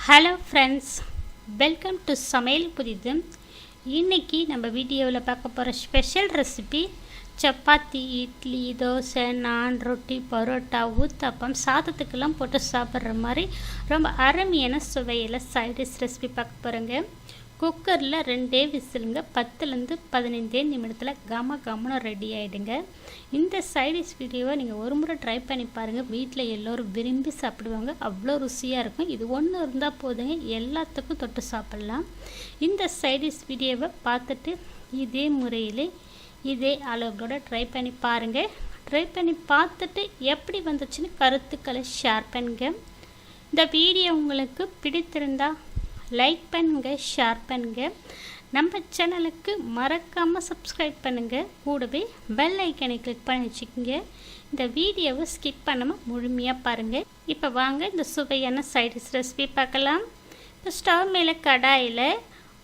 Hello friends welcome to சமையல் புதிது. இன்றைக்கி நம்ம வீடியோவில் பார்க்க போகிற ஸ்பெஷல் ரெசிபி சப்பாத்தி இட்லி தோசை நான் ரொட்டி பரோட்டா ஊத்தப்பம் சாதத்துக்கெல்லாம் போட்டு சாப்பிட்ற மாதிரி ரொம்ப அருமையான சுவையில் சைடிஷ் ரெசிபி பார்க்க போகிறேங்க குக்கரில் ரெண்டே விசிலுங்க பத்துலேருந்து பதினைந்தே நிமிடத்தில் கம கமனம் ரெடி ஆகிடுங்க இந்த சைடிஷ் வீடியோவை நீங்கள் ஒரு முறை ட்ரை பண்ணி பாருங்கள் வீட்டில் எல்லோரும் விரும்பி சாப்பிடுவாங்க. அவ்வளோ ருசியாக இருக்கும். இது ஒன்று இருந்தால் போதுங்க. எல்லாத்துக்கும் தொட்டு சாப்பிட்லாம். இந்த சைடிஷ் வீடியோவை பார்த்துட்டு இதே முறையில் இதே அளவுகளோட ட்ரை பண்ணி பாருங்கள் ட்ரை பண்ணி பார்த்துட்டு எப்படி வந்துச்சுன்னு கருத்துக்களை ஷேர் பண்ணுங்க. இந்த வீடியோ உங்களுக்கு பிடித்திருந்தால் லைக் பண்ணுங்கள் ஷேர் பண்ணுங்கள் நம்ம சேனலுக்கு மறக்காமல் சப்ஸ்கிரைப் பண்ணுங்கள் கூடவே பெல் ஐக்கனை கிளிக் பண்ணி வச்சுக்கோங்க. இந்த வீடியோவை ஸ்கிப் பண்ணாமல் முழுமையாக பாருங்கள் இப்போ வாங்க இந்த சுவையான சைடிஷ் ரெசிபி பார்க்கலாம். இப்போ ஸ்டவ் மேலே கடாயில்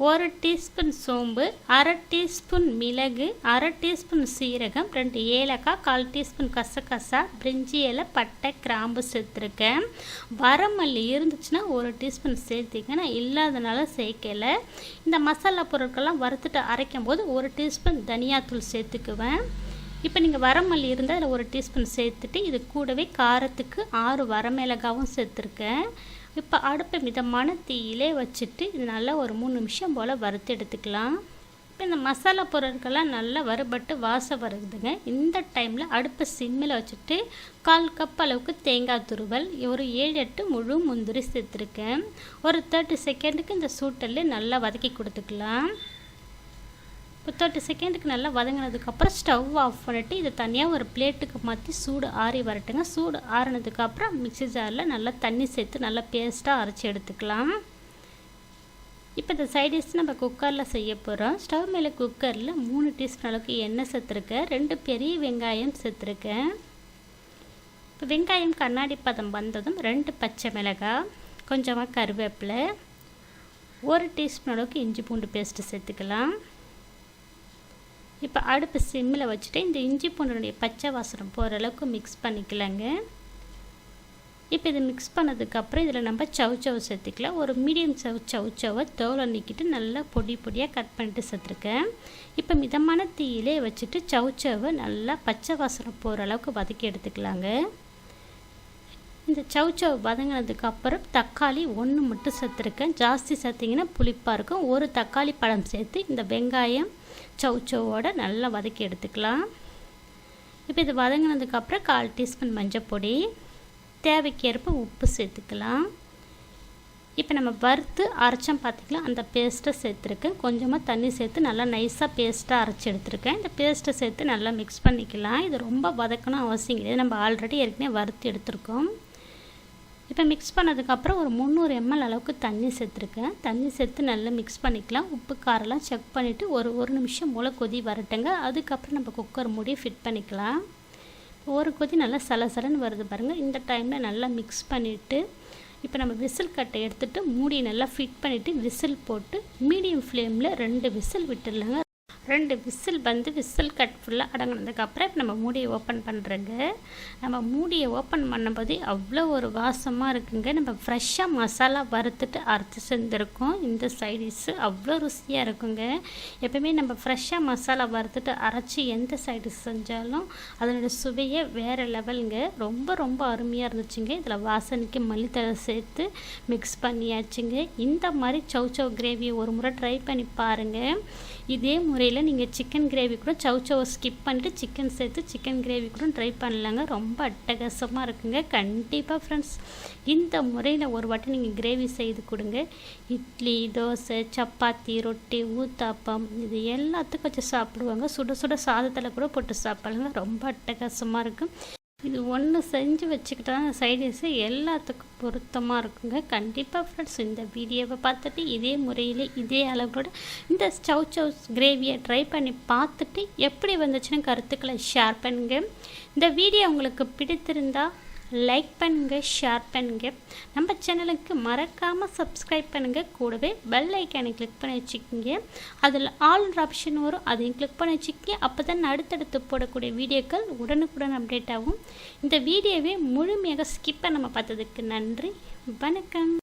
ஒரு டீஸ்பூன் சோம்பு அரை டீஸ்பூன் மிளகு அரை டீஸ்பூன் சீரகம் ரெண்டு ஏலக்காய் கால் டீஸ்பூன் கசகசா பிரிஞ்சி இலை பட்டை கிராம்பு சேர்த்துருக்கேன். வரமல்லி இருந்துச்சுன்னா ஒரு டீஸ்பூன் சேர்த்திங்க நான் இல்லாதனால சேர்க்கலை. இந்த மசாலா பொருட்கள்லாம் வறுத்துட்டு அரைக்கும் போது ஒரு டீஸ்பூன் தனியாத்தூள் சேர்த்துக்குவேன். இப்போ நீங்கள் வரமல்லி இருந்தால் அதில் ஒரு டீஸ்பூன் சேர்த்துட்டு இது கூடவே காரத்துக்கு ஆறு வரமிளகாவும் சேர்த்துருக்கேன். இப்போ அடுப்பை மிதமான தீயிலே வச்சுட்டு இது நல்லா ஒரு மூணு நிமிஷம் போல் வறுத்து எடுத்துக்கலாம். இப்போ இந்த மசாலா பொருட்கள்லாம் நல்லா வறுபட்டு வாசம் வருதுங்க. இந்த டைமில் அடுப்பை சிம்மில் வச்சுட்டு கால் கப் அளவுக்கு தேங்காய் துருவல் ஒரு ஏழு எட்டு முழு முந்திரி சேர்த்துருக்கேன். ஒரு தேர்ட்டி செகண்டுக்கு இந்த சூட்டல்லே நல்லா வதக்கி கொடுத்துக்கலாம். இப்போ தேர்ட்டி செகண்டுக்கு நல்லா வதங்கினதுக்கப்புறம் ஸ்டவ் ஆஃப் பண்ணிவிட்டு இதை தனியாக ஒரு பிளேட்டுக்கு மாற்றி சூடு ஆறி வரட்டுங்க. சூடு ஆறினதுக்கப்புறம் மிக்சி ஜாரில் நல்லா தண்ணி சேர்த்து நல்லா பேஸ்ட்டாக அரைச்சி எடுத்துக்கலாம். இப்போ இந்த சைடிஷ் நம்ம குக்கரில் செய்ய போகிறோம் ஸ்டவ் மேலே குக்கரில் மூணு டீஸ்பூன் அளவுக்கு எண்ணெய் சேர்த்துருக்கேன். ரெண்டு பெரிய வெங்காயம் சேர்த்துருக்கேன். இப்போ வெங்காயம் கண்ணாடி பதம் வந்ததும் ரெண்டு பச்சை மிளகாய் கொஞ்சமாக கருவேப்பிலை ஒரு டீஸ்பூன் அளவுக்கு இஞ்சி பூண்டு பேஸ்ட்டு சேர்த்துக்கலாம். இப்போ அடுப்பு சிம்மில் வச்சுட்டு இந்த இஞ்சி பூண்டனுடைய பச்சை வாசனம் போகிற அளவுக்கு மிக்ஸ் பண்ணிக்கலாங்க. இப்போ இது மிக்ஸ் பண்ணதுக்கப்புறம் இதில் நம்ம சவு சவு சேர்த்துக்கலாம். ஒரு மீடியம் சவு சவு சவை தோலை நீக்கிட்டு நல்லா பொடி பொடியாக கட் பண்ணிட்டு சேர்த்துருக்கேன். இப்போ மிதமான தீயிலே வச்சுட்டு சவு சவை நல்லா பச்சை வாசனம் போகிற அளவுக்கு வதக்கி எடுத்துக்கலாங்க. இந்த சவு சவு வதங்கினதுக்கப்புறம் தக்காளி ஒன்று மட்டும் சேர்த்துருக்கேன். ஜாஸ்தி சேர்த்திங்கன்னா புளிப்பாக இருக்கும். ஒரு தக்காளி பழம் சேர்த்து இந்த வெங்காயம் சவு சவோட நல்லா வதக்கி எடுத்துக்கலாம். இப்போ இது வதங்கினதுக்கப்புறம் கால் டீஸ்பூன் மஞ்சள் பொடி தேவைக்கேற்ப உப்பு சேர்த்துக்கலாம். இப்போ நம்ம வறுத்து அரைச்சோம் பார்த்திக்கலாம் அந்த பேஸ்ட்டை சேர்த்துருக்கேன். கொஞ்சமாக தண்ணி சேர்த்து நல்லா நைஸாக பேஸ்ட்டாக அரைச்சி எடுத்துருக்கேன். இந்த பேஸ்ட்டை சேர்த்து நல்லா மிக்ஸ் பண்ணிக்கலாம். இது ரொம்ப வதக்கணும் அவசியம் கிடையாது. நம்ம ஆல்ரெடி ஏற்கனவே வறுத்து எடுத்துருக்கோம். இப்போ மிக்ஸ் பண்ணதுக்கப்புறம் ஒரு முந்நூறு எம்எல் அளவுக்கு தண்ணி சேர்த்துருக்கேன். தண்ணி சேர்த்து நல்லா மிக்ஸ் பண்ணிக்கலாம். உப்பு காரெல்லாம் செக் பண்ணிவிட்டு ஒரு ஒரு நிமிஷம் மூளை கொதி வரட்டுங்க. அதுக்கப்புறம் நம்ம குக்கர் மூடி ஃபிட் பண்ணிக்கலாம். ஒரு கொதி நல்லா சலசலன்னு வருது பாருங்கள் இந்த டைமில் நல்லா மிக்ஸ் பண்ணிவிட்டு இப்போ நம்ம விசில் கட்டை எடுத்துகிட்டு மூடி நல்லா ஃபிட் பண்ணிவிட்டு விசில் போட்டு மீடியம் ஃப்ளேமில் ரெண்டு விசில் விட்டுடலாங்க. ரெண்டு விசில் வந்து விசில் கட் ஃபுல்லாக அடங்கினதுக்கப்புறம் இப்போ நம்ம மூடியை ஓப்பன் பண்ணுறோங்க நம்ம மூடியை ஓப்பன் பண்ணும்போது அவ்வளோ ஒரு வாசமாக இருக்குங்க. நம்ம ஃப்ரெஷ்ஷாக மசாலா வறுத்துட்டு அரைச்சி செஞ்சுருக்கோம். இந்த சைடிஷ்ஷு அவ்வளோ ருசியாக இருக்குங்க. எப்பவுமே நம்ம ஃப்ரெஷ்ஷாக மசாலா வறுத்துட்டு அரைச்சி எந்த சைடிஷ் செஞ்சாலும் அதனோட சுவையே வேறு லெவலுங்க ரொம்ப ரொம்ப அருமையாக இருந்துச்சுங்க. இதில் வாசனைக்கு மல்லித்தழை சேர்த்து மிக்ஸ் பண்ணியாச்சுங்க. இந்த மாதிரி சௌ சௌ கிரேவியை ஒரு முறை ட்ரை பண்ணி பாருங்கள் இதே முறையில் நீங்கள் சிக்கன் கிரேவி கூட சவு சவை ஸ்கிப் பண்ணிட்டு சிக்கன் சேர்த்து சிக்கன் கிரேவி கூட ட்ரை பண்ணலாங்க. ரொம்ப அட்டகாசமாக இருக்குங்க. கண்டிப்பாக ஃப்ரெண்ட்ஸ் இந்த முறையில் ஒரு வாட்டி நீங்கள் கிரேவி செய்து கொடுங்க. இட்லி தோசை சப்பாத்தி ரொட்டி ஊத்தாப்பம் இது எல்லாத்துக்கும் வச்சு சாப்பிடுவாங்க. சுட சுட சாதத்தில் கூட போட்டு சாப்பிடலாங்க. ரொம்ப அட்டகாசமாக இருக்கும் இது ஒன்று செஞ்சு வச்சுக்கிட்டா சைடிஷு எல்லாத்துக்கும் பொருத்தமாக இருக்குங்க. கண்டிப்பாக ஃப்ரெண்ட்ஸ் இந்த வீடியோவை பார்த்துட்டு இதே முறையில் இதே அளவோட இந்த ஸ்டவ் சவ் கிரேவியை ட்ரை பண்ணி பார்த்துட்டு எப்படி வந்துச்சுன்னு கருத்துக்களை ஷேர் பண்ணுங்கள் இந்த வீடியோ உங்களுக்கு பிடித்திருந்தால் லைக் பண்ணுங்கள் ஷேர் பண்ணுங்கள் நம்ம சேனலுக்கு மறக்காமல் சப்ஸ்கிரைப் பண்ணுங்கள் கூடவே பெல் ஐக்கானை கிளிக் பண்ணி வச்சுக்கோங்க. அதில் ஆல் ஆப்ஷன் வரும். அதையும் கிளிக் பண்ணி வச்சுக்கோங்க. அப்போ தான் அடுத்தடுத்து போடக்கூடிய வீடியோக்கள் உடனுக்குடன் அப்டேட் ஆகும். இந்த வீடியோவை முழுமையாக ஸ்கிப் நம்ம பார்த்ததுக்கு நன்றி. வணக்கம்.